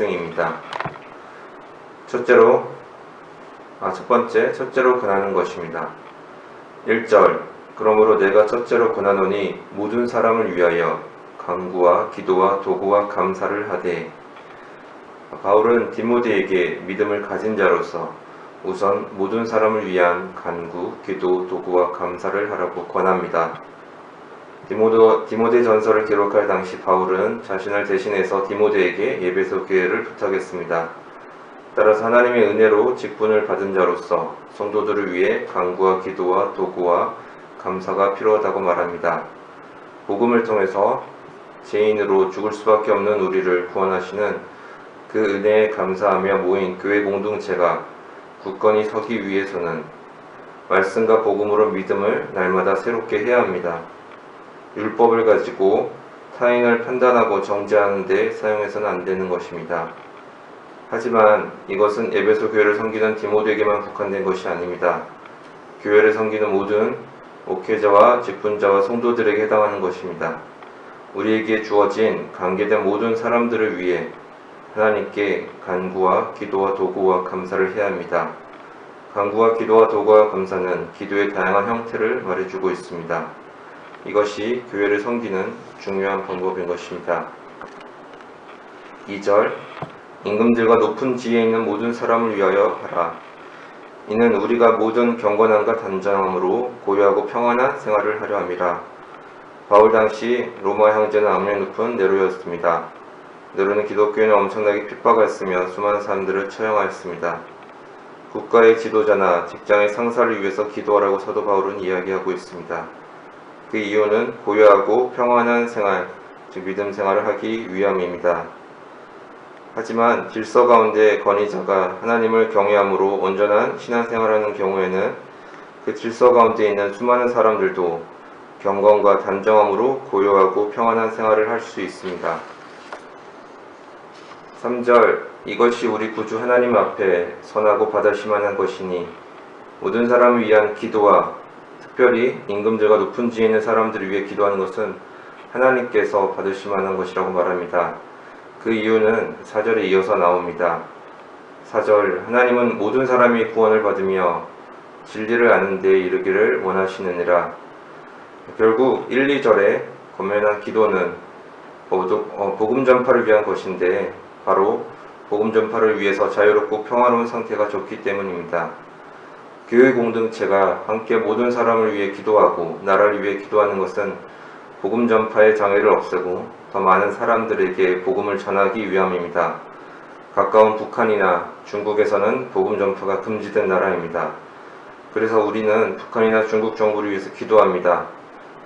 말씀입니다. 첫째로 아, 첫 번째, 첫째로 권하는 것입니다. 1절 그러므로 내가 첫째로 권하노니 모든 사람을 위하여 간구와 기도와 도구와 감사를 하되 바울은 디모데에게 믿음을 가진 자로서 우선 모든 사람을 위한 간구, 기도, 도구와 감사를 하라고 권합니다. 디모도, 디모데 전서를 기록할 당시 바울은 자신을 대신해서 디모데에게 예배소 교회를 부탁했습니다. 따라서 하나님의 은혜로 직분을 받은 자로서 성도들을 위해 간구와 기도와 도구와 감사가 필요하다고 말합니다. 복음을 통해서 죄인으로 죽을 수밖에 없는 우리를 구원하시는 그 은혜에 감사하며 모인 교회 공동체가 굳건히 서기 위해서는 말씀과 복음으로 믿음을 날마다 새롭게 해야 합니다. 율법을 가지고 타인을 판단하고 정죄하는 데 사용해서는 안 되는 것입니다. 하지만 이것은 에베소 교회를 섬기는 디모데에게만 국한된 것이 아닙니다. 교회를 섬기는 모든 목회자와 직분자와 성도들에게 해당하는 것입니다. 우리에게 주어진 관계된 모든 사람들을 위해 하나님께 간구와 기도와 도구와 감사를 해야 합니다. 간구와 기도와 도구와 감사는 기도의 다양한 형태를 말해주고 있습니다. 이것이 교회를 섬기는 중요한 방법인 것입니다. 2절 임금들과 높은 지위에 있는 모든 사람을 위하여 하라. 이는 우리가 모든 경건함과 단정함으로 고요하고 평안한 생활을 하려 함이라. 바울 당시 로마 형제는 악명 높은 네로였습니다. 네로는 기독교인을 엄청나게 핍박하였으며 수많은 사람들을 처형하였습니다. 국가의 지도자나 직장의 상사를 위해서 기도하라고 사도 바울은 이야기하고 있습니다. 그 이유는 고요하고 평안한 생활, 즉 믿음 생활을 하기 위함입니다. 하지만 질서 가운데 권위자가 하나님을 경외함으로 온전한 신앙생활하는 경우에는 그 질서 가운데 있는 수많은 사람들도 경건과 단정함으로 고요하고 평안한 생활을 할 수 있습니다. 3절 이것이 우리 구주 하나님 앞에 선하고 받으시만한 것이니 모든 사람을 위한 기도와 특별히 임금들과 높은 지에 있는 사람들을 위해 기도하는 것은 하나님께서 받으시만한 것이라고 말합니다. 그 이유는 4절에 이어서 나옵니다. 4절 하나님은 모든 사람이 구원을 받으며 진리를 아는 데 이르기를 원하시느니라. 결국 1, 2절에 권면한 기도는 어, 복음 전파를 위한 것인데 바로 복음 전파를 위해서 자유롭고 평화로운 상태가 좋기 때문입니다. 교회 공동체가 함께 모든 사람을 위해 기도하고 나라를 위해 기도하는 것은 복음 전파의 장애를 없애고 더 많은 사람들에게 복음을 전하기 위함입니다. 가까운 북한이나 중국에서는 복음 전파가 금지된 나라입니다. 그래서 우리는 북한이나 중국 정부를 위해서 기도합니다.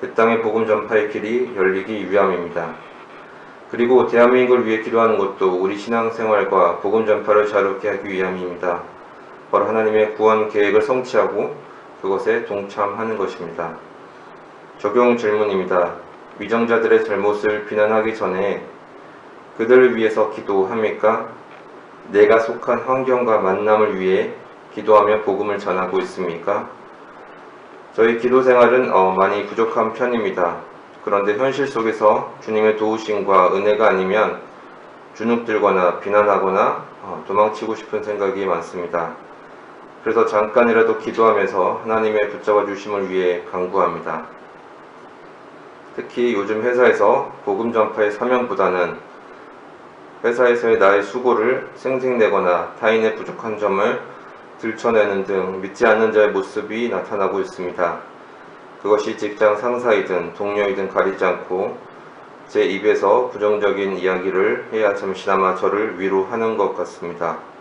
그 땅의 복음 전파의 길이 열리기 위함입니다. 그리고 대한민국을 위해 기도하는 것도 우리 신앙생활과 복음 전파를 자유롭게 하기 위함입니다. 바로 하나님의 구원 계획을 성취하고 그것에 동참하는 것입니다. 적용 질문입니다. 위정자들의 잘못을 비난하기 전에 그들을 위해서 기도합니까? 내가 속한 환경과 만남을 위해 기도하며 복음을 전하고 있습니까? 저희 기도 생활은 어, 많이 부족한 편입니다. 그런데 현실 속에서 주님의 도우심과 은혜가 아니면 주눅들거나 비난하거나 어, 도망치고 싶은 생각이 많습니다. 그래서 잠깐이라도 기도하면서 하나님의 붙잡아 주심을 위해 간구합니다. 특히 요즘 회사에서 복음 전파의 사명보다는 회사에서의 나의 수고를 생생내거나 타인의 부족한 점을 들춰내는 등 믿지 않는 자의 모습이 나타나고 있습니다. 그것이 직장 상사이든 동료이든 가리지 않고 제 입에서 부정적인 이야기를 해야 잠시나마 저를 위로하는 것 같습니다.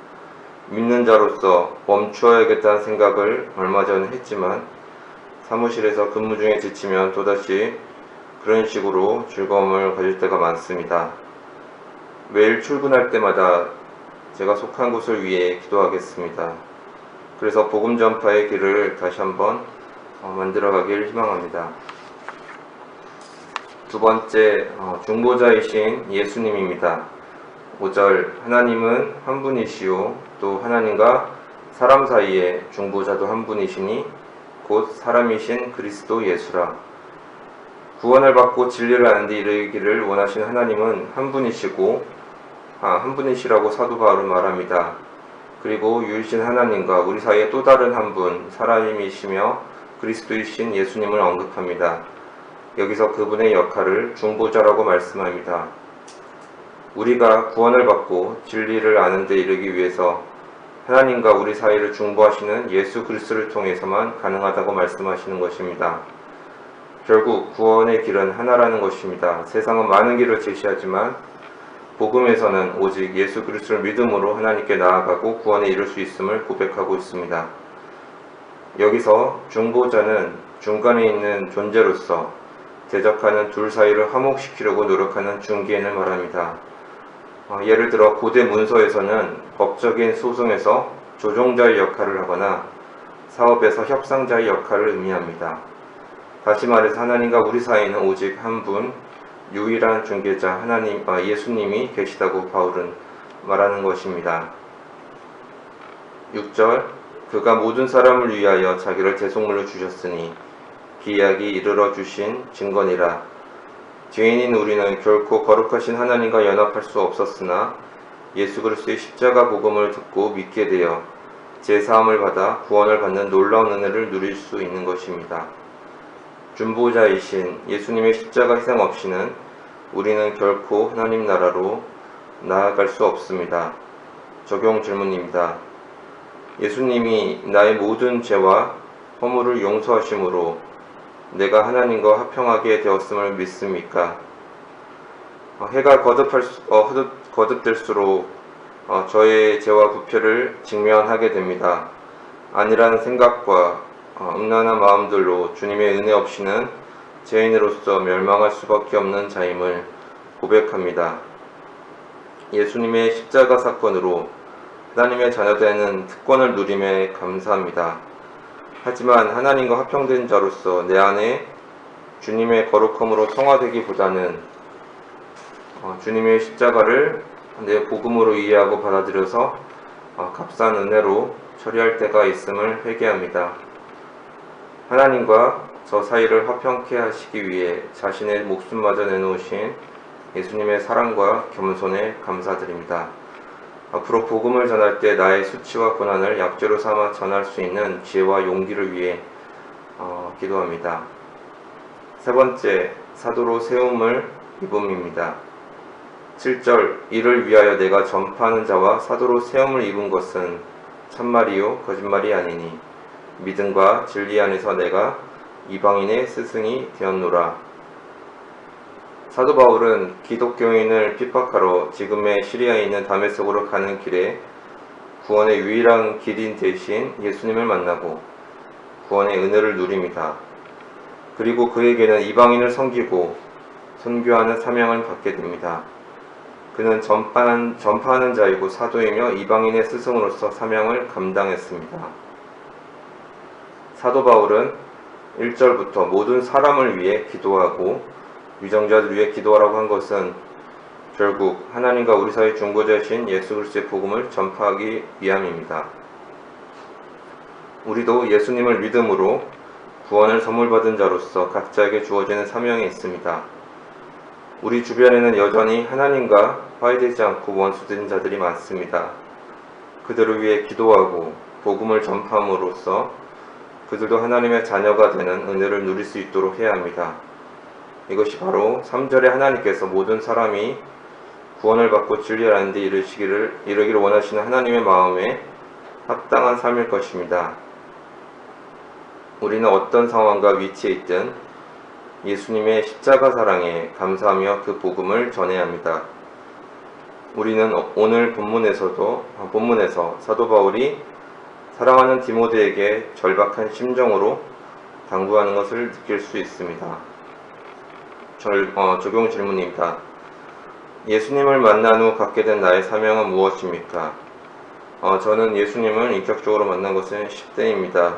믿는 자로서 멈추어야겠다는 생각을 얼마 전에 했지만 사무실에서 근무 중에 지치면 또다시 그런 식으로 즐거움을 가질 때가 많습니다. 매일 출근할 때마다 제가 속한 곳을 위해 기도하겠습니다. 그래서 복음 전파의 길을 다시 한번 어, 만들어가길 희망합니다. 두 번째 어, 중보자이신 예수님입니다. 5절 하나님은 한 분이시요 또 하나님과 사람 사이에 중보자도 한 분이시니 곧 사람이신 그리스도 예수라. 구원을 받고 진리를 아는 데 이르기를 원하시는 하나님은 한 분이시고 아, 한 분이시라고 사도 바울은 말합니다. 그리고 유일신 하나님과 우리 사이에 또 다른 한 분, 사람이시며 그리스도이신 예수님을 언급합니다. 여기서 그분의 역할을 중보자라고 말씀합니다. 우리가 구원을 받고 진리를 아는 데 이르기 위해서 하나님과 우리 사이를 중보하시는 예수 그리스도를 통해서만 가능하다고 말씀하시는 것입니다. 결국 구원의 길은 하나라는 것입니다. 세상은 많은 길을 제시하지만 복음에서는 오직 예수 그리스도를 믿음으로 하나님께 나아가고 구원에 이를 수 있음을 고백하고 있습니다. 여기서 중보자는 중간에 있는 존재로서 대적하는 둘 사이를 화목시키려고 노력하는 중개인을 말합니다. 어, 예를 들어 고대 문서에서는 법적인 소송에서 조종자의 역할을 하거나 사업에서 협상자의 역할을 의미합니다. 다시 말해서 하나님과 우리 사이는 오직 한 분, 유일한 중개자 하나님, 아, 예수님이 계시다고 바울은 말하는 것입니다. 6절 그가 모든 사람을 위하여 자기를 대속물로 주셨으니 기약이 이르러 주신 증거니라. 죄인인 우리는 결코 거룩하신 하나님과 연합할 수 없었으나 예수 그리스도의 십자가 복음을 듣고 믿게 되어 제 사함을 받아 구원을 받는 놀라운 은혜를 누릴 수 있는 것입니다. 준보자이신 예수님의 십자가 희생 없이는 우리는 결코 하나님 나라로 나아갈 수 없습니다. 적용 질문입니다. 예수님이 나의 모든 죄와 허물을 용서하심으로 내가 하나님과 화평하게 되었음을 믿습니까? 어, 해가 거듭할 수, 어, 거듭, 거듭될수록 어, 저의 죄와 부패를 직면하게 됩니다. 아니라는 생각과 어, 음란한 마음들로 주님의 은혜 없이는 죄인으로서 멸망할 수밖에 없는 자임을 고백합니다. 예수님의 십자가 사건으로 하나님의 자녀되는 특권을 누림에 감사합니다. 하지만 하나님과 화평된 자로서 내 안에 주님의 거룩함으로 성화되기보다는 어, 주님의 십자가를 내 복음으로 이해하고 받아들여서 어, 값싼 은혜로 처리할 때가 있음을 회개합니다. 하나님과 저 사이를 화평케 하시기 위해 자신의 목숨마저 내놓으신 예수님의 사랑과 겸손에 감사드립니다. 앞으로 복음을 전할 때 나의 수치와 고난을 약재로 삼아 전할 수 있는 지혜와 용기를 위해 어, 기도합니다. 세 번째, 사도로 세움을 입음입니다. 7절, 이를 위하여 내가 전파하는 자와 사도로 세움을 입은 것은 참말이요 거짓말이 아니니 믿음과 진리 안에서 내가 이방인의 스승이 되었노라. 사도 바울은 기독교인을 핍박하러 지금의 시리아에 있는 다메섹으로 가는 길에 구원의 유일한 길인 대신 예수님을 만나고 구원의 은혜를 누립니다. 그리고 그에게는 이방인을 섬기고 선교하는 사명을 받게 됩니다. 그는 전파하는, 전파하는 자이고 사도이며 이방인의 스승으로서 사명을 감당했습니다. 사도 바울은 1절부터 모든 사람을 위해 기도하고 위정자들 위해 기도하라고 한 것은 결국 하나님과 우리 사이 중보자신 예수 그리스도의 복음을 전파하기 위함입니다. 우리도 예수님을 믿음으로 구원을 선물 받은 자로서 각자에게 주어지는 사명이 있습니다. 우리 주변에는 여전히 하나님과 화해되지 않고 원수된 자들이 많습니다. 그들을 위해 기도하고 복음을 전파함으로써 그들도 하나님의 자녀가 되는 은혜를 누릴 수 있도록 해야 합니다. 이것이 바로 3절에 하나님께서 모든 사람이 구원을 받고 진리를 아는 데 이르시기를 이르기를 원하시는 하나님의 마음에 합당한 삶일 것입니다. 우리는 어떤 상황과 위치에 있든 예수님의 십자가 사랑에 감사하며 그 복음을 전해야 합니다. 우리는 오늘 본문에서도 본문에서 사도 바울이 사랑하는 디모데에게 절박한 심정으로 당부하는 것을 느낄 수 있습니다. 절, 어, 적용 질문입니다. 예수님을 만난 후 갖게 된 나의 사명은 무엇입니까? 어, 저는 예수님을 인격적으로 만난 것은 10대입니다.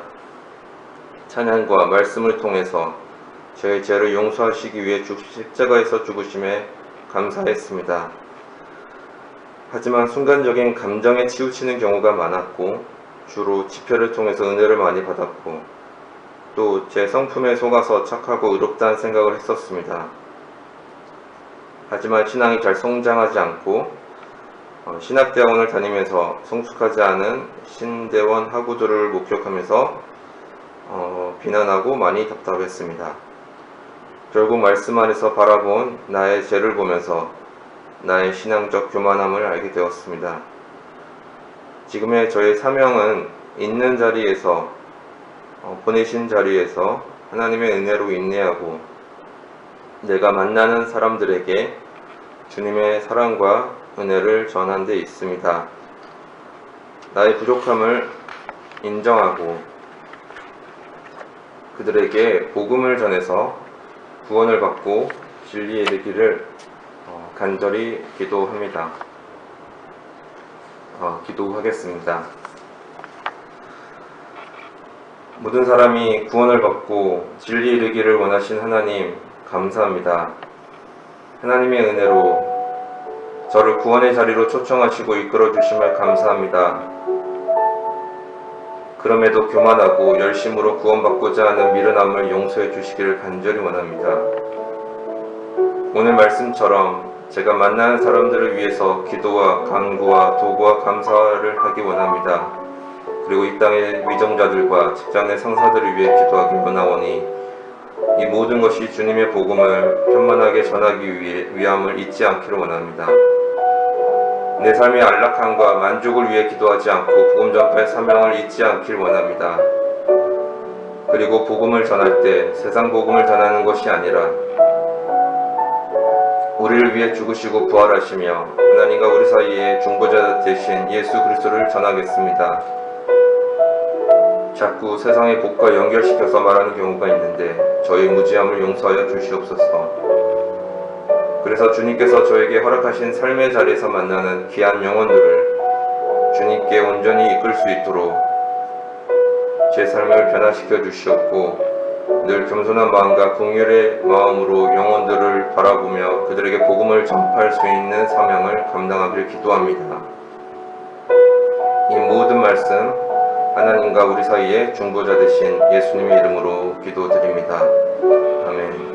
찬양과 말씀을 통해서 저의 죄를 용서하시기 위해 십자가에서 죽으심에 감사했습니다. 하지만 순간적인 감정에 치우치는 경우가 많았고 주로 지표를 통해서 은혜를 많이 받았고 또 제 성품에 속아서 착하고 의롭다는 생각을 했었습니다. 하지만 신앙이 잘 성장하지 않고 어, 신학대학원을 다니면서 성숙하지 않은 신대원 학우들을 목격하면서 어, 비난하고 많이 답답했습니다. 결국 말씀 안에서 바라본 나의 죄를 보면서 나의 신앙적 교만함을 알게 되었습니다. 지금의 저의 사명은 있는 자리에서 어, 보내신 자리에서 하나님의 은혜로 인내하고 내가 만나는 사람들에게 주님의 사랑과 은혜를 전한 데 있습니다. 나의 부족함을 인정하고 그들에게 복음을 전해서 구원을 받고 진리에 이르기를 어, 간절히 기도합니다. 어, 기도하겠습니다. 모든 사람이 구원을 받고 진리에 이르기를 원하신 하나님 감사합니다. 하나님의 은혜로 저를 구원의 자리로 초청하시고 이끌어 주심을 감사합니다. 그럼에도 교만하고 열심으로 구원받고자 하는 미련함을 용서해 주시기를 간절히 원합니다. 오늘 말씀처럼 제가 만나는 사람들을 위해서 기도와 간구와 도구와 감사를 하기 원합니다. 그리고 이 땅의 위정자들과 직장 내 상사들을 위해 기도하기 원하오니 이 모든 것이 주님의 복음을 편만하게 전하기 위해 위함을 잊지 않기를 원합니다. 내 삶의 안락함과 만족을 위해 기도하지 않고 복음 전파의 사명을 잊지 않길 원합니다. 그리고 복음을 전할 때 세상 복음을 전하는 것이 아니라 우리를 위해 죽으시고 부활하시며 하나님과 우리 사이에 중보자 되신 예수 그리스도를 전하겠습니다. 자꾸 세상의 복과 연결시켜서 말하는 경우가 있는데 저의 무지함을 용서하여 주시옵소서. 그래서 주님께서 저에게 허락하신 삶의 자리에서 만나는 귀한 영혼들을 주님께 온전히 이끌 수 있도록 제 삶을 변화시켜 주시옵고 늘 겸손한 마음과 긍휼의 마음으로 영혼들을 바라보며 그들에게 복음을 전파할 수 있는 사명을 감당하기를 기도합니다. 이 모든 말씀 하나님과 우리 사이에 중보자 되신 예수님의 이름으로 기도드립니다. 아멘.